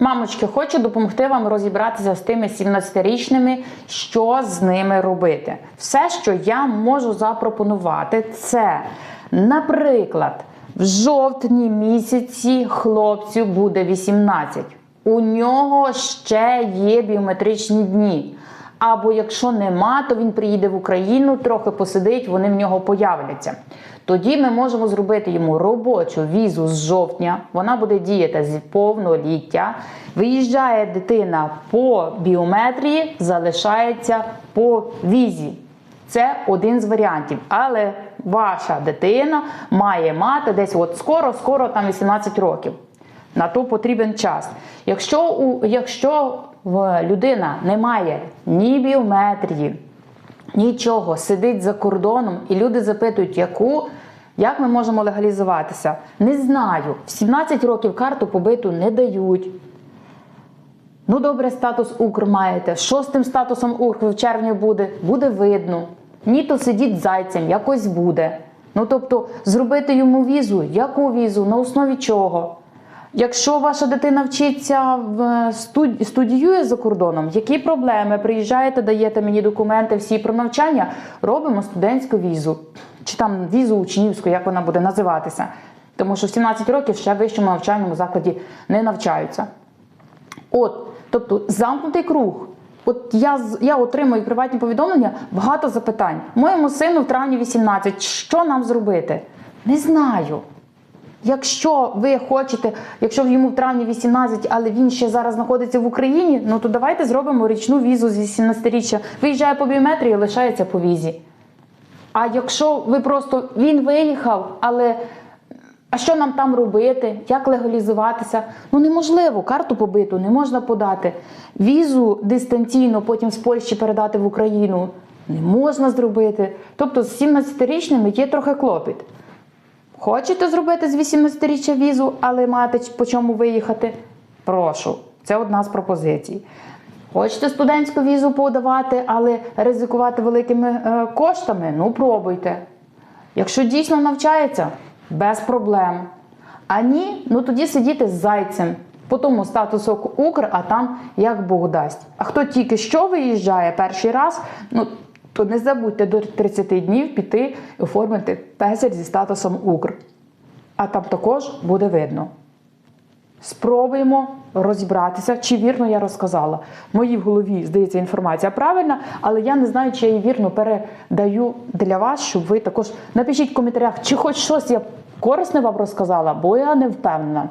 Мамочки, хочу допомогти вам розібратися з тими 17-річними, що з ними робити. Все, що я можу запропонувати, це, наприклад, в жовтні місяці хлопцю буде 18. У нього ще є біометричні дні. Або якщо нема, то він приїде в Україну, трохи посидить, вони в нього появляться. Тоді ми можемо зробити йому робочу візу з жовтня. Вона буде діяти з повноліття. Виїжджає дитина по біометрії, залишається по візі. Це один з варіантів. Але ваша дитина має мати десь от скоро, скоро там 18 років. На то потрібен час. Якщо, у, якщо в людина не має ні біометрії, нічого, сидить за кордоном, і люди запитують, яку, як ми можемо легалізуватися? Не знаю. В 17 років карту побиту не дають. Ну, добре, статус Укр маєте. Що з тим статусом Укр в червні буде? Буде видно. Ні, то сидіть зайцем, якось буде. Ну, тобто, зробити йому візу, яку візу, на основі чого? Якщо ваша дитина вчиться в студ- студіює за кордоном, які проблеми? Приїжджаєте, даєте мені документи всі про навчання, робимо студентську візу. Чи там візу учнівську, як вона буде називатися. Тому що в 17 років ще в вищому навчальному закладі не навчаються. От, тобто замкнутий круг. От я, я отримую приватні повідомлення, багато запитань. Моєму сину в травні 18. Що нам зробити? Не знаю. Якщо ви хочете, якщо йому в травні 18, але він ще зараз знаходиться в Україні, ну то давайте зробимо річну візу з 18-річчя. Виїжджає по біометрії, лишається по візі. А якщо ви просто він виїхав, але а що нам там робити? Як легалізуватися? Ну неможливо, карту побиту не можна подати. Візу дистанційно потім з Польщі передати в Україну не можна зробити. Тобто з 17-річними є трохи клопіт. Хочете зробити з 18-річчя візу, але мати по чому виїхати? Прошу, це одна з пропозицій. Хочете студентську візу подавати, але ризикувати великими е, коштами? Ну, пробуйте. Якщо дійсно навчається, без проблем. А ні, ну тоді сидіти з зайцем. По тому статусу Укр, а там як Бог дасть. А хто тільки що виїжджає перший раз, ну то не забудьте до 30 днів піти і оформити песель зі статусом Укр. А там також буде видно. Спробуємо розібратися, чи вірно я розказала. В моїй в голові здається інформація правильна, але я не знаю, чи я її вірно передаю для вас, щоб ви також напишіть в коментарях, чи хоч щось я корисне вам розказала, бо я не впевнена.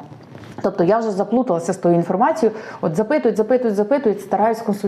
Тобто я вже заплуталася з тою інформацією. От запитують, запитують, запитують, стараюсь консультувати.